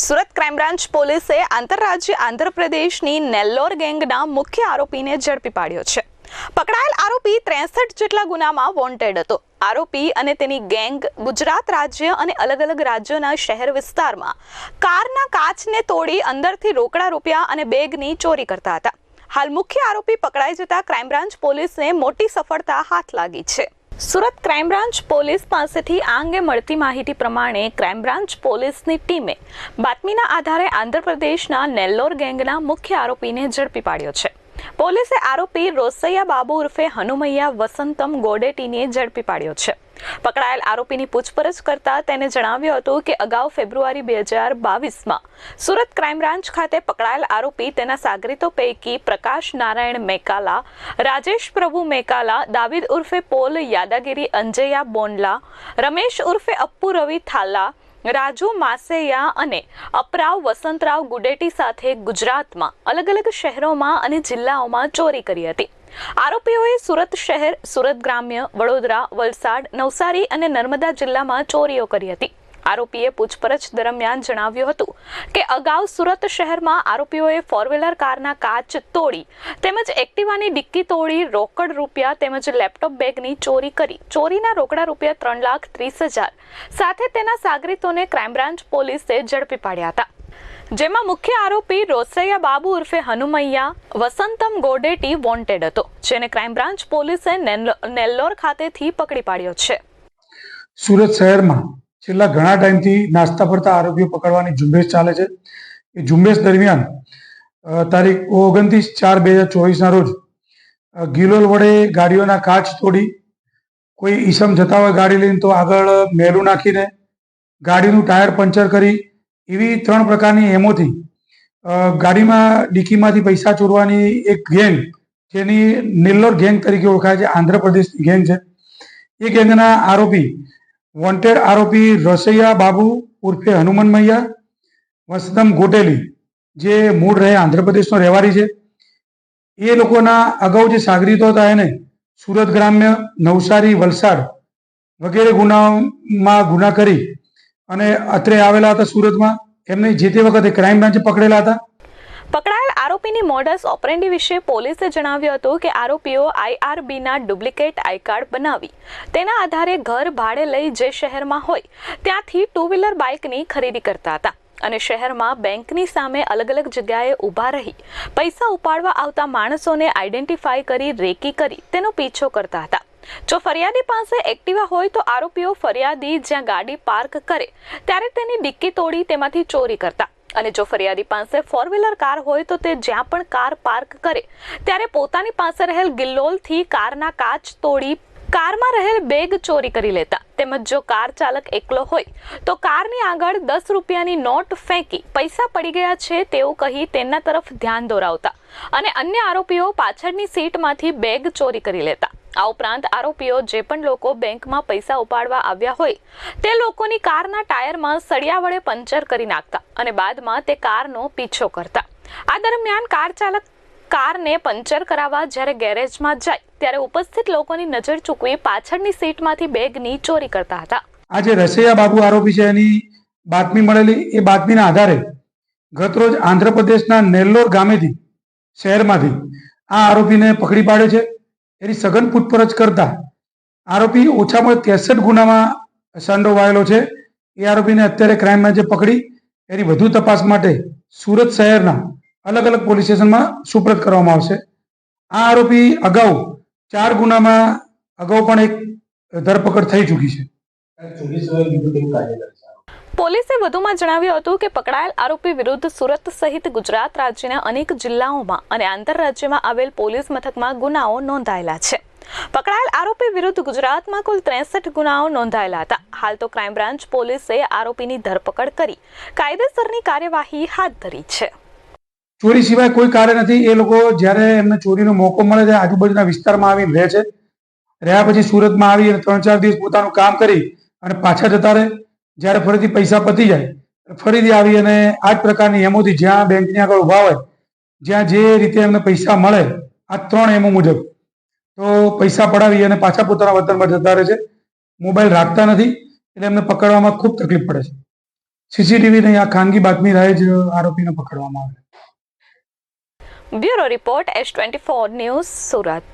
Surat crime branch પોલીસે આંતરરાજ્ય આંધ્રપ્રદેશની નેલ્લોર ગેંગના મુખ્ય આરોપીને ઝડપી પાડ્યો છે. પકડાયેલ આરોપી ત્રેસઠ જેટલા ગુનામાં વોન્ટેડ હતો. આરોપી અને તેની ગેંગ ગુજરાત રાજ્ય અને અલગ અલગ રાજ્યોના શહેર વિસ્તારમાં કારના કાચને તોડી અંદરથી રોકડા રૂપિયા અને બેગની ચોરી કરતા હતા. હાલ મુખ્ય આરોપી પકડાઈ જતા ક્રાઇમ બ્રાન્ચ પોલીસને મોટી સફળતા હાથ લાગી છે. સુરત ક્રાઇમ બ્રાન્ચ પોલીસ પાસેથી આ અંગે મળતી માહિતી પ્રમાણે ક્રાઇમ બ્રાન્ચ પોલીસની ટીમે બાતમીના આધારે આંધ્રપ્રદેશના નેલ્લોર ગેંગના મુખ્ય આરોપીને ઝડપી પાડ્યો છે. પોલીસે આરોપી રોસૈયા બાબુ ઉર્ફે હનુમૈયા વસંતમ ગોડેટીને ઝડપી પાડ્યો છે. પકડાયેલ આરોપીની પૂછપરછ કરતા તેને જણાવ્યું હતું કે અગાઉ ફેબ્રુઆરી બે હજાર બાવીસમાં સુરત ક્રાઇમ બ્રાન્ચ ખાતે પકડાયેલ આરોપી તેના સાગરીતો પૈકી પ્રકાશ નારાયણ મેકાલા, રાજેશ પ્રભુ મેકાલા, દાવિદ ઉર્ફે પોલ યાદાગીરી અંજયા બોંડલા, રમેશ ઉર્ફે અપ્પુ રવિ થાલા રાજુ માસેયા અને અપરાવ વસંતરાવ ગુડેટી સાથે ગુજરાતમાં અલગ અલગ શહેરોમાં અને જિલ્લાઓમાં ચોરી કરી હતી. આરોપીઓએ સુરત શહેર, સુરત ગ્રામ્ય, વડોદરા, વલસાડ, નવસારી અને નર્મદા જિલ્લામાં ચોરીઓ કરી હતી. આરોપીએ પૂછપરછ દરમિયાન જણાવ્યું હતું કે અગાઉ સુરત શહેરમાં આરોપીઓએ ફોર વ્હીલર કારના કાચ તોડી તેમજ એક્ટિવાની ડિક્કી તોડી રોકડ રૂપિયા તેમજ લેપટોપ બેગની ચોરી કરી. ચોરીના રોકડા રૂપિયા ત્રણ લાખ ત્રીસ હજાર સાથે તેના સાગરીતોને ક્રાઇમ બ્રાન્ચ પોલીસે ઝડપી પાડ્યા હતા. જેમાં મુખ્ય આરોપી રોસૈયા બાબુ ઉર્ફે હનુમૈયા, વસંતમ ગોડેટી વોન્ટેડ હતો, જેને ક્રાઇમ બ્રાન્ચ પોલીસે નેલ્લોર ખાતેથી પકડી પાડ્યો છે. સુરત શહેરમાં છેલ્લા ઘણા ટાઈમથી નાસ્તા ફરતા આરોપીઓ પકડવાની ઝુંબેશ ચાલે છે. એ ઝુંબેશ દરમિયાન તારીખ ઓગણત્રીસ ચાર બે હજાર ચોવીસના રોજ ગિલોલ વડે ગાડીઓના કાચ તોડી, કોઈ ઈસમ જતા હોય ગાડી લઈને તો આગળ મેલું નાખીને ગાડીનું ટાયર પંચર કરી, એવી ત્રણ પ્રકારની એમોથી ગાડીમાં ડીકીમાંથી પૈસા ચોરવાની એક ગેંગ, જેની નિલ્લોર ગેંગ તરીકે ઓળખાય છે, આંધ્રપ્રદેશની ગેંગ છે. એ ગેંગના આરોપી વોન્ટેડ આરોપી રસૈયા બાબુ ઉર્ફે હનુમાન મૈયા વસતમ ગોટેલી, જે મૂળ રહે આંધ્રપ્રદેશનો રહેવારી છે. એ લોકોના અગાઉ જે સાગરીતો હતા એને સુરત ગ્રામ્ય નવસારી, વલસાડ વગેરે ગુનામાં ગુના કરી અને અત્રે આવેલા હતા સુરતમાં. એમને જે તે વખતે ક્રાઇમ બ્રાન્ચે પકડેલા હતા. આરોપીની મોડસ ઓપરેન્ડી વિશે પોલીસે જણાવ્યું હતું કે આરોપીઓ આઈઆરબીના ડુપ્લિકેટ આઈ કાર્ડ બનાવી, તેના આધારે ઘર ભાડે લઈ જે શહેરમાં હોય, ત્યાંથી ટુ વ્હીલર બાઇકની ખરીદી કરતા હતા અને શહેરમાં બેંકની સામે અલગ અલગ જગ્યાએ ઊભા રહી, પૈસા ઉપાડવા આવતા માણસોને આઈડેન્ટિફાઈ કરી, રેકી કરી, તેનો પીછો કરતા હતા. જો ફરિયાદી પાસે એક્ટિવા હોય તો આરોપીઓ ફરિયાદી જ્યાં ગાડી પાર્ક કરે, ત્યારે તેની ડિક્કી તોડી તેમાંથી ચોરી કરતા. અને જો ફરિયાદી પાસે ફોર વ્હીલર કાર હોય તો તે જ્યાં પણ કાર પાર્ક કરે, ત્યારે પોતાની પાસે રહેલ ગિલ્લોલથી કારના કાચ તોડી કારમાં રહેલ બેગ ચોરી કરી લેતા. તેમજ જો કાર ચાલક એકલો હોય, તો કારની આગળ દસ રૂપિયાની નોટ ફેંકી પૈસા પડી ગયા છે તેવું કહી તેના તરફ ધ્યાન દોરાવતા. અને અન્ય આરોપીઓ પાછળની સીટમાંથી બેગ ચોરી કરી લેતા. આ ઉપરાંત આરોપીઓ જે પણ લોકો બેંકમાં પૈસા ઉપાડવા આવ્યા હોય, તે લોકોની કારના ટાયરમાં સળિયા વડે પંચર કરી નાખતા અને બાદમાં તે કારનો પીછો કરતા. આ દરમિયાન કાર ચાલક કારને પંચર કરાવવા જ્યારે ગેરેજમાં જાય, ત્યારે ઉપસ્થિત લોકોની નજર ચૂકવી પાછળની સીટમાંથી બેગની ચોરી કરતા હતા. આ જે રસૈયા બાબુ આરોપી છે, એની બાતમી મળેલી, એ બાતમીના આધારે ગતરોજ આંધ્રપ્રદેશના નેલ્લોર ગામેથી, શહેરમાંથી આ આરોપીને પકડી પાડ્યો છે. એની સઘન પૂછપરછ કરતા આરોપી ઓછામાં ત્રેસઠ ગુનામાં સંડોવાયેલો છે. એ આરોપીને અત્યારે ક્રાઇમ બ્રાન્ચે પકડી. એની વધુ તપાસ માટે સુરત શહેરના અલગ અલગ પોલીસ સ્ટેશનમાં સુપ્રત કરવામાં આવશે. આ આરોપી અગાઉ ચાર ગુનામાં અગાઉ પણ એક ધરપકડ થઈ ચૂકી છે. પોલીસે વધુમાં જણાવ્યું હતું કે પકડાયેલ આરોપી વિરુદ્ધ સુરત સહિત ગુજરાત રાજ્યના અનેક જિલ્લાઓમાં અને આંતરરાજ્યમાં આવેલ પોલીસ મથકમાં ગુનાઓ નોંધાયેલા છે. પકડાયેલ આરોપી વિરુદ્ધ ગુજરાતમાં કુલ ત્રેસઠ ગુનાઓ નોંધાયેલા હતા. હાલ તો ક્રાઇમ બ્રાન્ચ પોલીસે આરોપીની ધરપકડ કરી કાયદેસરની કાર્યવાહી હાથ ધરી છે. ચોરી સિવાય કોઈ કાર્ય નથી. એ લોકો જ્યારે એમને ચોરીનો મોકો મળે છે આજુબાજુના વિસ્તારમાં આવી રહે છે. રહ્યા પછી સુરતમાં આવી ત્રણ ચાર દિવસ પોતાનું કામ કરી અને પાછા જતા રહે. જ્યારે ફરીથી પૈસા પતી જાય, ફરીથી આવી અને આ જ પ્રકારની એમોથી જ્યાં બેંકની આગળ ઊભા હોય, જ્યાં જે રીતે એમને પૈસા મળે, આ ત્રણ એમો મુજબ. તો પૈસા પડાવી અને પાછા પોતાના વતનમાં જતા રહે છે. મોબાઈલ રાખતા નથી એટલે એમને પકડવામાં ખૂબ તકલીફ પડે છે. સીસીટીવી નહીં આ ખાનગી બાતમી રહે જ આરોપીને પકડવામાં આવે. Bureau report S twenty four news Surat.